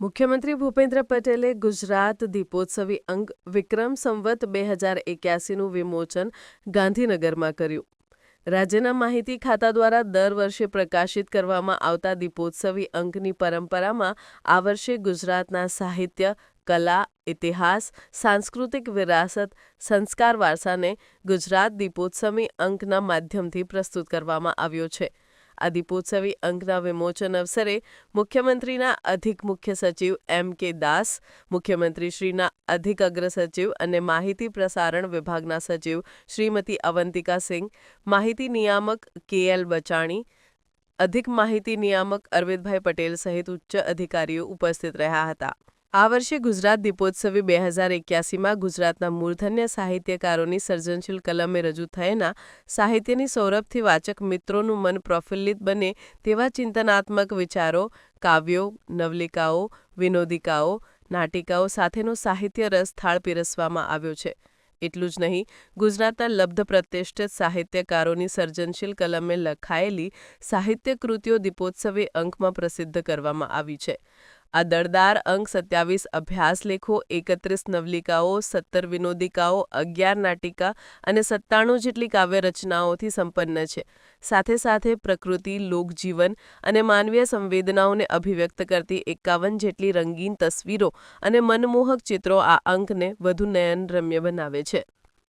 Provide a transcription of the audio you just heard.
મુખ્યમંત્રી ભૂપેન્દ્ર પટેલે ગુજરાત દીપોત્સવી અંગ વિક્રમ સંવત બે હજાર એક્યાસીનું વિમોચન ગાંધીનગરમાં કર્યું. રાજ્યના માહિતી ખાતા દ્વારા દર વર્ષે પ્રકાશિત કરવામાં આવતા દીપોત્સવી અંકની પરંપરામાં આ વર્ષે ગુજરાતના સાહિત્ય, કલા, ઇતિહાસ, સાંસ્કૃતિક વિરાસત, સંસ્કાર વારસાને ગુજરાત દીપોત્સવી અંકના માધ્યમથી પ્રસ્તુત કરવામાં આવ્યો છે. આ દીપોત્સવી અંકના વિમોચન અવસરે મુખ્યમંત્રીના અધિક મુખ્ય સચિવ એમ કે દાસ, મુખ્યમંત્રીશ્રીના અધિક અગ્ર સચિવ અને માહિતી પ્રસારણ વિભાગના સચિવ શ્રીમતી અવંતિકા સિંહ માહિતી નિયામક કે એલ બચાણી, અધિક માહિતી નિયામક અરવિંદભાઈ પટેલ સહિત ઉચ્ચ અધિકારીઓ ઉપસ્થિત રહ્યા હતા. આ વર્ષે ગુજરાત દીપોત્સવી બે હજાર એક્યાસીમાં ગુજરાતના મૂર્ધન્ય સાહિત્યકારોની સર્જનશીલ કલમે રજૂ થયેના સાહિત્યની સૌરભથી વાચક મિત્રોનું મન પ્રફુલ્લિત બને તેવા ચિંતનાત્મક વિચારો, કાવ્યો, નવલિકાઓ, વિનોદિકાઓ, નાટિકાઓ સાથેનો સાહિત્ય રસ થાળ પીરસવામાં આવ્યો છે. એટલું જ નહીં, ગુજરાતના લબ્ધ પ્રતિષ્ઠિત સાહિત્યકારોની સર્જનશીલ કલમે લખાયેલી સાહિત્ય કૃતિઓ દીપોત્સવી અંકમાં પ્રસિદ્ધ કરવામાં આવી છે. આ દળદાર અંક સત્યાવીસ અભ્યાસ લેખો એકત્રીસ નવલિકાઓ, સત્તર વિનોદિકાઓ, અગિયાર નાટિકા અને સત્તાણું જેટલી કાવ્ય રચનાઓથી સંપન્ન છે. સાથે સાથે પ્રકૃતિ, લોકજીવન અને માનવીય સંવેદનાઓને અભિવ્યક્ત કરતી એકાવન જેટલી રંગીન તસવીરો અને મનમોહક ચિત્રો આ અંકને વધુ નયનરમ્ય બનાવે છે.